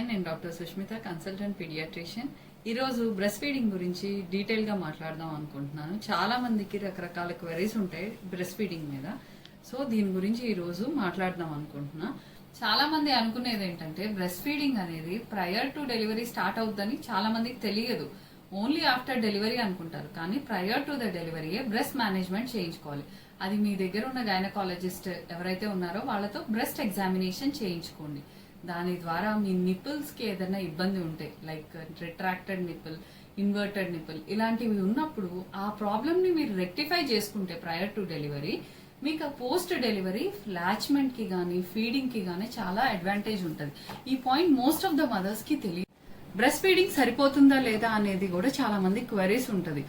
Hi నేను doctor Sushmita consultant paediatrician ఈరోజు breast feeding గురించి డీటెయిల్గా మాట్లాడదాం అనుకుంటున్నాను. చాలా మందికి రకరకాల క్వెరీస్ ఉంటాయి బ్రెస్ట్ ఫీడింగ్ మీద. సో దీని గురించి ఈరోజు మాట్లాడదాం అనుకుంటున్నా. చాలా మంది అనుకునేది ఏంటంటే బ్రెస్ట్ ఫీడింగ్ అనేది ప్రయర్ టు డెలివరీ స్టార్ట్ అవుతుందని చాలా మందికి తెలియదు. ఓన్లీ ఆఫ్టర్ డెలివరీ అనుకుంటారు. కానీ ప్రయర్ టు ద డెలివరీయే బ్రెస్ట్ మేనేజ్మెంట్ చేయించుకోవాలి. అది మీ దగ్గర ఉన్న గైనకాలజిస్ట్ ఎవరైతే ఉన్నారో వాళ్ళతో బ్రెస్ట్ ఎగ్జామినేషన్ చేయించుకోండి. దాని ద్వారా మీ నిపుల్స్కి ఏదైనా ఇబ్బంది ఉంటే like retracted nipple inverted nipple ఇలాంటివి ఉన్నప్పుడు ఆ ప్రాబ్లమ్ని మీరు రెక్టిఫై చేసుకుంటే ప్రయర్ టు డెలివరీ మీకు పోస్ట్ డెలివరీ ఫ్లాచ్మెంట్కి కానీ ఫీడింగ్కి కానీ చాలా అడ్వాంటేజ్ ఉంటుంది. ఈ పాయింట్ మోస్ట్ ఆఫ్ ద మదర్స్కి తెలియదు బ్రెస్ట్ ఫీడింగ్ సరిపోతుందా లేదా అనేది కూడా చాలా మంది క్వరీస్ ఉంటుంది.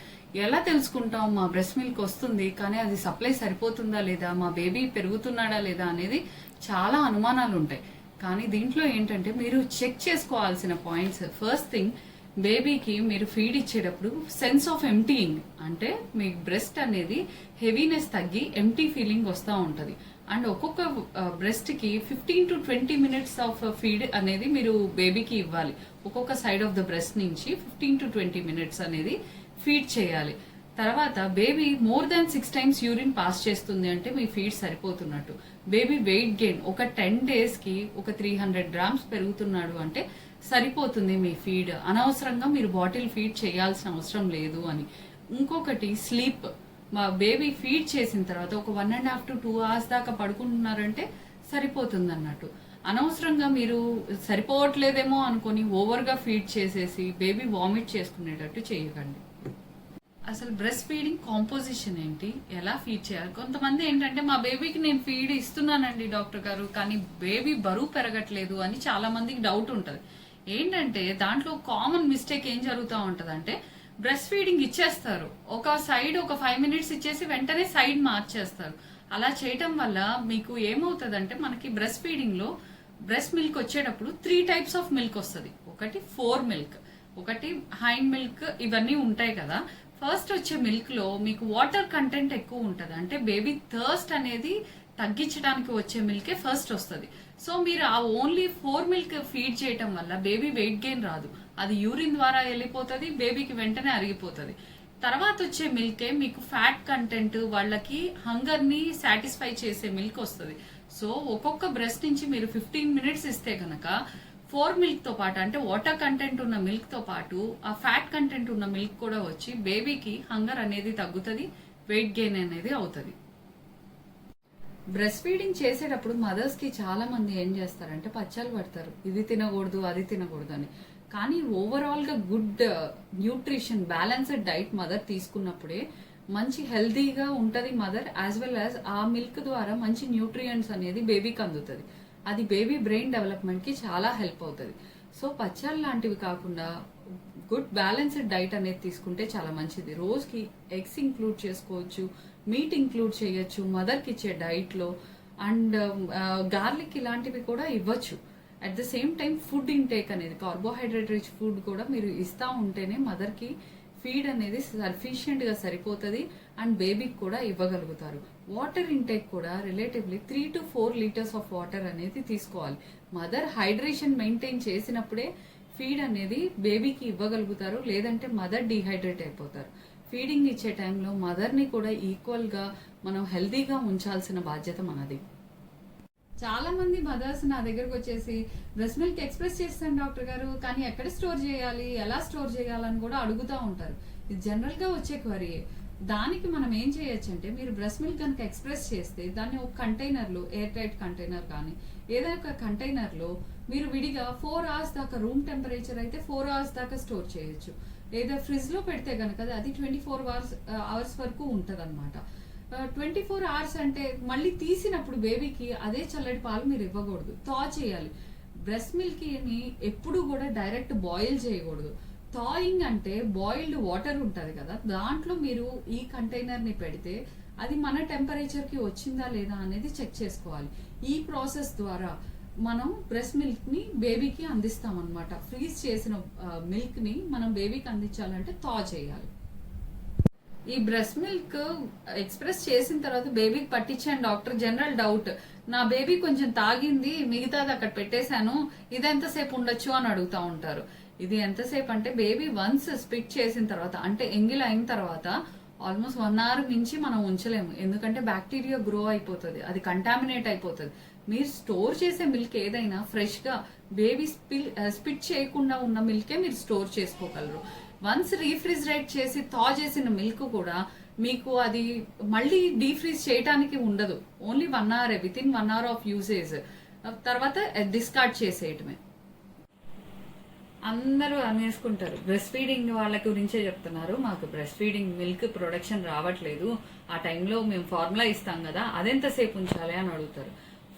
ఎలా తెలుసుకుంటాం మా బ్రెస్ట్ మిల్క్ వస్తుంది కానీ అది సప్లై సరిపోతుందా లేదా మా బేబీ పెరుగుతున్నాడా లేదా అనేది చాలా అనుమానాలు ఉంటాయి. కానీ దీంట్లో ఏంటంటే మీరు చెక్ చేసుకోవాల్సిన పాయింట్స్. ఫస్ట్ థింగ్ బేబీకి మీరు ఫీడ్ ఇచ్చేటప్పుడు సెన్స్ ఆఫ్ ఎంటీయింగ్ అంటే మీ బ్రెస్ట్ అనేది హెవీనెస్ తగ్గి ఎంటీ ఫీలింగ్ వస్తూ ఉంటుంది. అండ్ ఒక్కొక్క బ్రెస్ట్కి fifteen to twenty minutes of feed అనేది మీరు బేబీకి ఇవ్వాలి. ఒక్కొక్క సైడ్ ఆఫ్ ద బ్రెస్ట్ నుంచి ఫిఫ్టీన్ టు ట్వంటీ మినిట్స్ అనేది ఫీడ్ చేయాలి. తర్వాత baby more than six times urine pass చేస్తుంది అంటే మీ ఫీడ్ సరిపోతున్నట్టు. బేబీ వెయిట్ గెయిన్ ఒక టెన్ డేస్కి ఒక త్రీ హండ్రెడ్ గ్రామ్స్ పెరుగుతున్నాడు అంటే సరిపోతుంది మీ ఫీడ్ అనవసరంగా మీరు బాటిల్ ఫీడ్ చేయాల్సిన అవసరం లేదు అని. ఇంకొకటి స్లీప్ మా బేబీ ఫీడ్ చేసిన తర్వాత ఒక one and half to two hours దాకా పడుకుంటున్నారంటే సరిపోతుంది అన్నట్టు అనవసరంగా మీరు సరిపోవట్లేదేమో అనుకొని ఓవర్గా ఫీడ్ చేసేసి బేబీ వామిట్ చేసుకునేటట్టు చేయకండి. అసలు బ్రెస్ట్ ఫీడింగ్ కాంపోజిషన్ ఏంటి? ఎలా ఫీడ్ చేయాలి? కొంతమంది ఏంటంటే మా బేబీకి నేను ఫీడ్ ఇస్తున్నానండి డాక్టర్ గారు కానీ బేబీ బరువు పెరగట్లేదు అని చాలా మందికి డౌట్ ఉంటుంది. ఏంటంటే దాంట్లో కామన్ మిస్టేక్ ఏం జరుగుతూ ఉంటుంది అంటే బ్రెస్ట్ ఫీడింగ్ ఇచ్చేస్తారు. ఒక సైడ్ ఒక ఫైవ్ మినిట్స్ ఇచ్చేసి వెంటనే సైడ్ మార్చేస్తారు. అలా చేయటం వల్ల మీకు ఏమవుతుందంటే మనకి బ్రెస్ట్ ఫీడింగ్లో బ్రెస్ట్ మిల్క్ వచ్చేటప్పుడు త్రీ టైప్స్ ఆఫ్ మిల్క్ వస్తుంది. ఒకటి ఫోర్ మిల్క్ ఒకటి హైండ్ మిల్క్ ఇవన్నీ ఉంటాయి కదా. ఫస్ట్ వచ్చే మిల్క్లో మీకు వాటర్ కంటెంట్ ఎక్కువ ఉంటుంది. అంటే బేబీ థర్స్ట్ అనేది తగ్గించడానికి వచ్చే మిల్కే ఫస్ట్ వస్తుంది. సో మీరు ఆ ఓన్లీ ఫోర్ మిల్క్ ఫీడ్ చేయటం వల్ల బేబీ వెయిట్ గెయిన్ రాదు. అది యూరిన్ ద్వారా వెళ్ళిపోతుంది బేబీకి వెంటనే అరిగిపోతుంది. తర్వాత వచ్చే మిల్కే మీకు ఫ్యాట్ కంటెంట్ వాళ్ళకి హంగర్ని సాటిస్ఫై చేసే మిల్క్ వస్తుంది. సో ఒక్కొక్క బ్రెస్ట్ నుంచి మీరు ఫిఫ్టీన్ మినిట్స్ ఇస్తే కనుక ఫోర్ మిల్క్తో పాటు అంటే వాటర్ కంటెంట్ ఉన్న మిల్క్తో పాటు ఆ ఫ్యాట్ కంటెంట్ ఉన్న మిల్క్ కూడా వచ్చి బేబీకి హంగర్ అనేది తగ్గుతుంది వెయిట్ గెయిన్ అనేది అవుతుంది. బ్రెస్ట్ ఫీడింగ్ చేసేటప్పుడు మదర్స్కి చాలా మంది ఏం చేస్తారంటే పచ్చలు పడతారు. ఇది తినకూడదు అది తినకూడదు అని. కానీ ఓవరాల్గా good nutrition balanced diet mother తీసుకున్నప్పుడే మంచి హెల్దీగా ఉంటది మదర్ యాజ్ వెల్ యాజ్ ఆ మిల్క్ ద్వారా మంచి న్యూట్రియంట్స్ అనేది బేబీకి అందుతుంది. అది బేబీ బ్రెయిన్ డెవలప్మెంట్కి చాలా హెల్ప్ అవుతుంది. సో పచ్చళ్ళు లాంటివి కాకుండా గుడ్ బ్యాలెన్స్డ్ డైట్ అనేది తీసుకుంటే చాలా మంచిది. రోజుకి ఎగ్స్ ఇంక్లూడ్ చేసుకోవచ్చు మీట్ ఇంక్లూడ్ చేయొచ్చు మదర్కి ఇచ్చే డైట్లో అండ్ గార్లిక్ ఇలాంటివి కూడా ఇవ్వచ్చు. At the same time food intake అనేది కార్బోహైడ్రేట్ రిచ్ ఫుడ్ కూడా మీరు ఇస్తా ఉంటేనే మదర్కి ఫీడ్ అనేది సఫిషియెంట్గా సరిపోతుంది. అండ్ బేబీకి కూడా ఇవ్వగలుగుతారు. వాటర్ ఇంటేక్ కూడా relatively three to four litres of water అనేది తీసుకోవాలి. మదర్ హైడ్రేషన్ మెయింటైన్ చేసినప్పుడే ఫీడ్ అనేది బేబీకి ఇవ్వగలుగుతారు లేదంటే మదర్ డీహైడ్రేట్ అయిపోతారు. ఫీడింగ్ ఇచ్చే టైంలో మదర్ని కూడా ఈక్వల్గా మనం హెల్దీగా ఉంచాల్సిన బాధ్యత మనది. చాలా మంది మదర్స్ నా దగ్గరకు వచ్చేసి బ్రెస్ట్ మిల్క్ ఎక్స్ప్రెస్ చేస్తాను డాక్టర్ గారు కానీ ఎక్కడ స్టోర్ చేయాలి ఎలా స్టోర్ చేయాలని కూడా అడుగుతూ ఉంటారు. ఇది జనరల్గా వచ్చే క్వరీ దానికి మనం ఏం చేయొచ్చు అంటే మీరు బ్రెస్ట్ మిల్క్ కనుక ఎక్స్ప్రెస్ చేస్తే దాన్ని ఒక కంటైనర్లో ఎయిర్ టైట్ కంటైనర్ కానీ ఏదైనా ఒక కంటైనర్లో మీరు విడిగా ఫోర్ అవర్స్ దాకా రూమ్ టెంపరేచర్ అయితే ఫోర్ అవర్స్ దాకా స్టోర్ చేయొచ్చు. లేదా ఫ్రిడ్జ్లో పెడితే కనుక అది ట్వంటీ ఫోర్ అవర్స్ అవర్స్ వరకు ఉంటుంది అనమాట ట్వంటీ ఫోర్ అవర్స్ అంటే మళ్ళీ తీసినప్పుడు బేబీకి అదే చల్లటి పాలు మీరు ఇవ్వకూడదు. తా చేయాలి. బ్రెస్ట్ మిల్క్ని ఎప్పుడు కూడా డైరెక్ట్ బాయిల్ చేయకూడదు. థాయింగ్ అంటే బాయిల్డ్ వాటర్ ఉంటుంది కదా. దాంట్లో మీరు ఈ కంటైనర్ని పెడితే అది మన టెంపరేచర్కి వచ్చిందా లేదా అనేది చెక్ చేసుకోవాలి. ఈ ప్రాసెస్ ద్వారా మనం బ్రెస్ట్ మిల్క్ని బేబీకి అందిస్తాం అనమాట ఫ్రీజ్ చేసిన మిల్క్ని మనం బేబీకి అందించాలంటే థా చేయాలి. ఈ బ్రెస్ట్ మిల్క్ ఎక్స్ప్రెస్ చేసిన తర్వాత బేబీకి పట్టించాను డాక్టర్ జనరల్ డౌట్ నా బేబీ కొంచెం తాగింది మిగతాది అక్కడ పెట్టేశాను ఇదెంతసేపు ఉండొచ్చు అని అడుగుతా ఉంటారు. ఇది ఎంతసేపు అంటే బేబీ వన్స్ స్పిట్ చేసిన తర్వాత అంటే ఎంగిల్ అయిన తర్వాత ఆల్మోస్ట్ వన్ అవర్ మించి మనం ఉంచలేము. ఎందుకంటే బ్యాక్టీరియా గ్రో అయిపోతుంది అది కంటామినేట్ అయిపోతుంది. మీరు స్టోర్ చేసే మిల్క్ ఏదైనా ఫ్రెష్గా బేబీ స్పిల్ స్పిట్ చేయకుండా ఉన్న మిల్కే మీరు స్టోర్ చేసుకోగలరు. వన్స్ రీఫ్రిజరేట్ చేసి థా చేసిన మిల్క్ కూడా మీకు అది మళ్ళీ డీఫ్రీజ్ చేయడానికి ఉండదు. Only one hour within one hour of usage తర్వాత uh, డిస్కార్డ్ చేసేయటమే. అందరూ అనేసుకుంటారు బ్రెస్ట్ ఫీడింగ్ వాళ్ళ గురించే చెప్తున్నారు. మాకు బ్రెస్ట్ ఫీడింగ్ మిల్క్ ప్రొడక్షన్ రావట్లేదు. ఆ టైంలో మేము ఫార్ములా ఇస్తాం కదా అదెంతసేపు ఉంచాలి అని అడుగుతారు.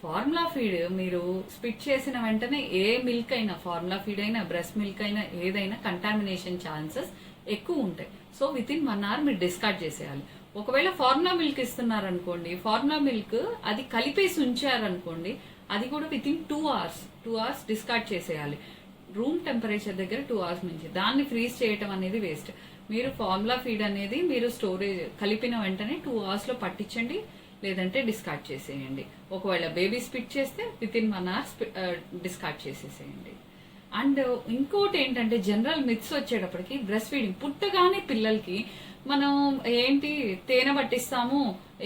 ఫార్ములా ఫీడ్ మీరు స్పిట్ చేసిన వెంటనే ఏ మిల్క్ అయినా ఫార్ములా ఫీడ్ అయినా బ్రెస్ట్ మిల్క్ అయినా ఏదైనా కంటామినేషన్ ఛాన్సెస్ ఎక్కువ ఉంటాయి. So within one hour మీరు డిస్కార్డ్ చేసేయాలి. ఒకవేళ ఫార్ములా మిల్క్ ఇస్తున్నారనుకోండి ఫార్ములా మిల్క్ అది కలిపేసి ఉంచారనుకోండి అది కూడా within two hours two hours discard చేసేయాలి. రూమ్ టెంపరేచర్ దగ్గర టూ అవర్స్ నుంచి. దాన్ని ఫ్రీజ్ చేయటం అనేది వేస్ట్ మీరు ఫార్ములా ఫీడ్ అనేది మీరు స్టోరేజ్ కలిపిన వెంటనే టూ అవర్స్లో పట్టించండి లేదంటే డిస్కార్డ్ చేసేయండి. ఒకవేళ బేబీ స్పిట్ చేస్తే within one hour discard చేసేసేయండి. అండ్ ఇంకోటి ఏంటంటే జనరల్ మిత్స్ వచ్చేటప్పటికి బ్రెస్ట్ ఫీడింగ్ పుట్టగానే పిల్లలకి మనం ఏంటి తేనె పట్టిస్తాము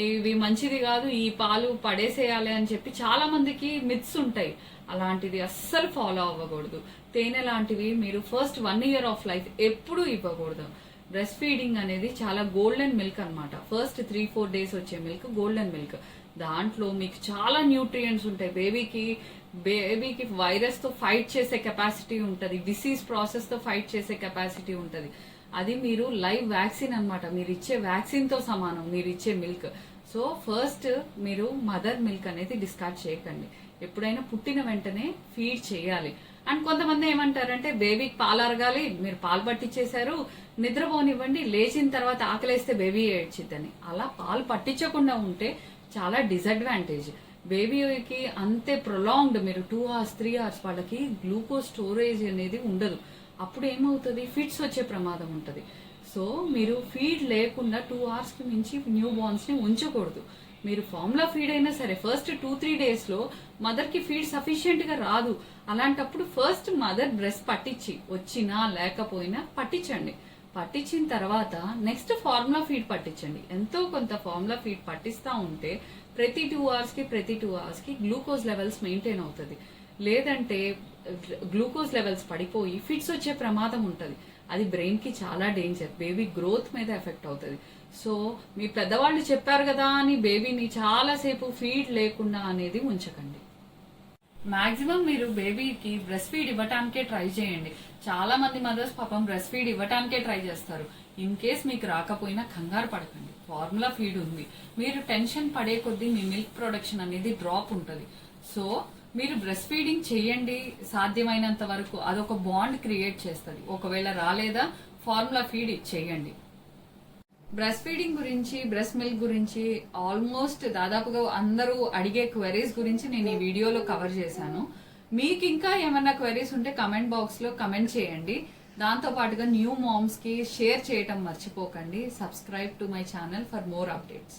ఇవి మంచిది కాదు ఈ పాలు పడేసేయాలి అని చెప్పి చాలా మందికి మిత్స్ ఉంటాయి. అలాంటిది అస్సలు ఫాలో అవ్వకూడదు. తేనె లాంటివి మీరు first one year of life ఎప్పుడూ ఇవ్వకూడదు. బ్రెస్ట్ ఫీడింగ్ అనేది చాలా గోల్డెన్ మిల్క్ అన్నమాట. ఫస్ట్ త్రీ ఫోర్ డేస్ వచ్చే మిల్క్ గోల్డెన్ మిల్క్ దాంట్లో మీకు చాలా న్యూట్రియంట్స్ ఉంటాయి. బేబీకి బేబీకి వైరస్తో ఫైట్ చేసే కెపాసిటీ ఉంటుంది. డిసీజ్ ప్రాసెస్తో ఫైట్ చేసే కెపాసిటీ ఉంటుంది. అది మీరు లైవ్ వ్యాక్సిన్ అన్నమాట. మీరు ఇచ్చే వ్యాక్సిన్తో సమానం. మీరు ఇచ్చే మిల్క్ సో ఫస్ట్ మీరు మదర్ మిల్క్ అనేది డిస్కార్డ్ చేయకండి. ఎప్పుడైనా పుట్టిన వెంటనే ఫీడ్ చేయాలి. అండ్ కొంతమంది ఏమంటారంటే బేబీకి పాలు అరగాలి మీరు పాలు పట్టించేశారు నిద్రపోనివ్వండి లేచిన తర్వాత ఆకలేస్తే బేబీ ఏడ్చిద్దని. అలా పాలు పట్టించకుండా ఉంటే చాలా డిసడ్వాంటేజ్. బేబీకి అంతే ప్రొలాంగ్డ్ మీరు టూ అవర్స్ త్రీ అవర్స్ వాళ్ళకి గ్లూకోజ్ స్టోరేజ్ అనేది ఉండదు. అప్పుడు ఏమవుతుంది? ఫిట్స్ వచ్చే ప్రమాదం ఉంటుంది. సో మీరు ఫీడ్ లేకుండా టూ అవర్స్కి మించి న్యూ బార్న్స్ని ఉంచకూడదు. మీరు ఫార్ములా ఫీడ్ అయినా సరే ఫస్ట్ టూ త్రీ డేస్లో మదర్కి ఫీడ్ సఫిషియెంట్గా రాదు. అలాంటప్పుడు ఫస్ట్ మదర్ బ్రెస్ట్ పట్టించి వచ్చినా లేకపోయినా పట్టించండి. పట్టించిన తర్వాత నెక్స్ట్ ఫార్ములా ఫీడ్ పట్టించండి. ఎంతో కొంత ఫార్ములా ఫీడ్ పట్టిస్తా ఉంటే ప్రతి టూ అవర్స్కి ప్రతి టూ అవర్స్కి గ్లూకోజ్ లెవెల్స్ మెయింటైన్ అవుతుంది. లేదంటే గ్లూకోజ్ లెవెల్స్ పడిపోయి ఫిట్స్ వచ్చే ప్రమాదం ఉంటుంది. అది బ్రెయిన్కి చాలా డేంజర్ బేబీ గ్రోత్ మీద ఎఫెక్ట్ అవుతుంది. సో మీ పెద్దవాళ్ళు చెప్పారు కదా అని బేబీని చాలాసేపు ఫీడ్ లేకుండా అనేది ఉంచకండి. మాక్సిమం మీరు బేబీకి బ్రెస్ట్ ఫీడ్ ఇవ్వటానికే ట్రై చేయండి. చాలా మంది మదర్స్ పాపం బ్రెస్ట్ ఫీడ్ ఇవ్వటానికే ట్రై చేస్తారు. ఇన్ కేస్ మీకు రాకపోయినా కంగారు పడకండి. ఫార్ములా ఫీడ్ ఉంది. మీరు టెన్షన్ పడే కొద్దీ మీ మిల్క్ ప్రొడక్షన్ అనేది డ్రాప్ ఉంటుంది. సో మీరు బ్రెస్ట్ ఫీడింగ్ చేయండి సాధ్యమైనంత వరకు అదొక బాండ్ క్రియేట్ చేస్తుంది. ఒకవేళ రాలేదా ఫార్ములా ఫీడ్ చేయండి. బ్రెస్ట్ ఫీడింగ్ గురించి బ్రెస్ట్ మిల్క్ గురించి ఆల్మోస్ట్ దాదాపుగా అందరూ అడిగే క్వెరీస్ గురించి నేను ఈ వీడియోలో కవర్ చేశాను. మీకు ఇంకా ఏమైనా క్వెరీస్ ఉంటే కమెంట్ బాక్స్లో కమెంట్ చేయండి. దాంతో పాటుగా న్యూ మామ్స్కి షేర్ చేయటం మర్చిపోకండి. Subscribe to my channel for more updates